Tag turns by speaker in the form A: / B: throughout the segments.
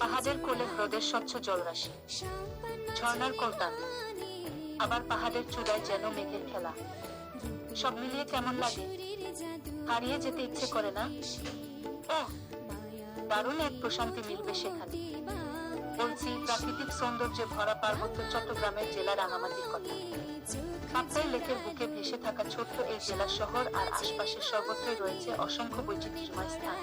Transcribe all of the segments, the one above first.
A: পাহাড়ের কোলে হ্রদের স্বচ্ছ জলরাশি। ঝর্ণার কলতান আবার পাহাড়ের চূড়ায় যেন মেঘের খেলা। সব মিলিয়ে কেমন লাগে? হারিয়ে যেতে ইচ্ছে করে না? ও দারুণ এক প্রশান্তি মিলবে সেখানে। বলছি, প্রাকৃতিক সৌন্দর্যে ভরা পার্বত্য চট্টগ্রামের জেলা রাঙামাটির কথা। কাপ্তাই লেকের বুকে ভেসে থাকা ছোট্ট এই জেলা শহর আর আশপাশের সর্বত্রই রয়েছে অসংখ্য বৈচিত্র্যময় স্থান।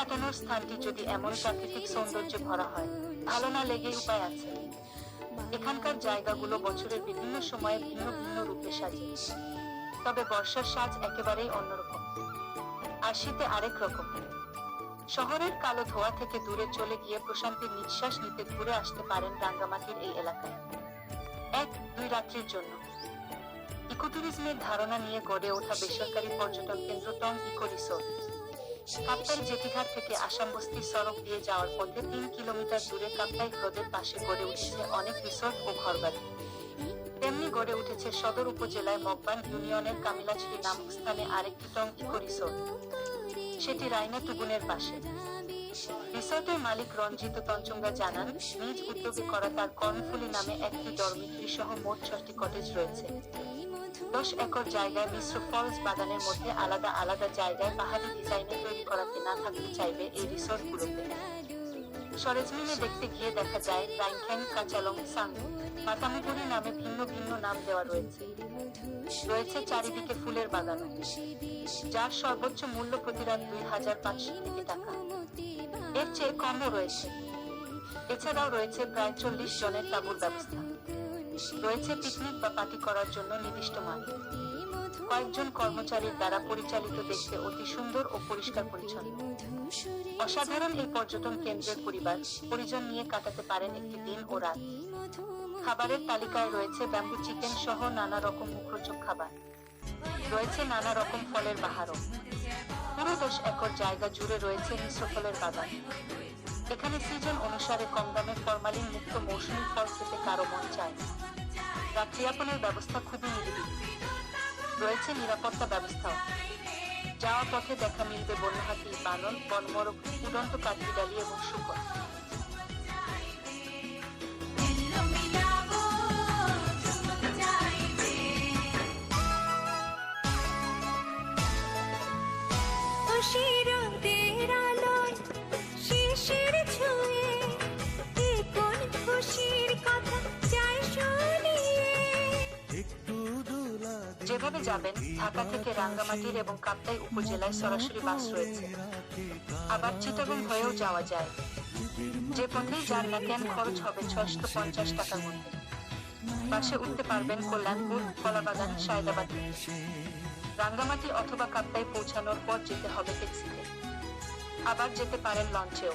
A: কাটানোর স্থানটি যদি এমন প্রাকৃতিক সৌন্দর্যে ভরা হয়, ভালো না লেগে উপায় আছে। এখানকার জায়গাগুলো বছরের বিভিন্ন সময়ে ভিন্ন ভিন্ন রূপে সাজে তবে বর্ষার সাজ একেবারেই অন্যরকম। আর শীতে আরেক রকম। শহরের কালো ধোয়া থেকে দূরে চলে গিয়ে প্রশান্তির নিঃশ্বাস নিতে ঘুরে আসতে পারেন রাঙ্গামাটির এই এলাকায়। এক, দুই রাত্রির জন্য। ইকোট্যুরিজমের ধারণা নিয়ে গড়ে ওঠা বেসরকারি পর্যটন কেন্দ্র টং ইকো রিসোর্ট কাপ্তাই জেটিঘাট থেকে আসাম বস্তির সড়ক দিয়ে যাওয়ার পথে তিন কিলোমিটার দূরে কাপ্তাই হ্রদের পাশে গড়ে উঠেছে অনেক রিসোর্ট ও ঘরবাড়ি। তেমনি গড়ে উঠেছে সদর উপজেলায় মগবান ইউনিয়নের কামিলাছড়ি নামক স্থানে আরেকটি টং ইকো রিসোর্ট সেটি রায়না টুগুনের পাশে। রিসোর্টের মালিক রঞ্জিত তঞ্চঙ্গা জানান, নিজ উদ্যোগে করা তার কর্ণফুলি নামে একটি ডরমিটরি সহ মোট ছয়টি কটেজ রয়েছে। দশ একর জায়গায় মিশ্র ফলস বাগানের মধ্যে আলাদা আলাদা জায়গায় পাহাড়ি ডিজাইনে তৈরি করাতে না থাকতে চাইবে এই রিসোর্টগুলোতে। সরেজমিনে দেখতে গিয়ে দেখা যায় রাইনখ্যাং কাচালং, সাং মাতামুগুড়ি নামে ভিন্ন ভিন্ন নাম দেওয়া রয়েছে। রয়েছে চারিদিকে ফুলের বাগান, যার সর্বোচ্চ মূল্য প্রতি রাত দুই হাজার পাঁচশো থেকে টাকা। এর চেয়ে কমও রয়েছে। এছাড়াও রয়েছে প্রায় চল্লিশ জনের তাঁবুর ব্যবস্থা। রয়েছে পিকনিক বা পার্টি করার জন্য নির্দিষ্ট মান কয়েকজন কর্মচারীর দ্বারা পরিচালিত দেখতে অতি সুন্দর ও পরিষ্কার পরিচ্ছন্ন। অসাধারণ এই পর্যটন কেন্দ্রের পরিবার পরিজন নিয়ে কাটাতে পারেন একটি দিন ও রাত। খাবারের তালিকায় রয়েছে ব্যাম্বু চিকেন সহ নানা রকম মুখরোচক খাবার। রয়েছে নানা রকম ফলের বাহারও পুরো দশ একর জায়গা জুড়ে রয়েছে মিশ্র ফলের বাগান। এখানে সিজন অনুসারে কম দামে ফরমালিন মুক্ত মৌসুমী ফল খেতে কারও মন চায় রাত্রিয়াপনের ব্যবস্থা খুবই নিরিবিলি। রয়েছে নিরাপত্তা ব্যবস্থাও। যাওয়ার পথে দেখা মিলবে বন্যহাতি বানন বনমরক উড়ন্ত কাঠবিড়ালি এবং শুকর। যেভাবে যাবেন ঢাকা থেকে রাঙ্গামাটির এবং কাপ্তাই উপজেলায় সরাসরি বাস রয়েছে। আবার চিটাগং হয়েও যাওয়া যায়। যে পথেই যান না কেন খরচ হবে ছয়শো পঞ্চাশ টাকার মধ্যে। বাসে উঠতে পারবেন কল্যাণপুর কলাবাগান সায়দাবাদ। রাঙ্গামাটি অথবা কাপ্তাই পৌঁছানোর পর যেতে হবে ট্যাক্সিতে। আবার যেতে পারেন লঞ্চেও।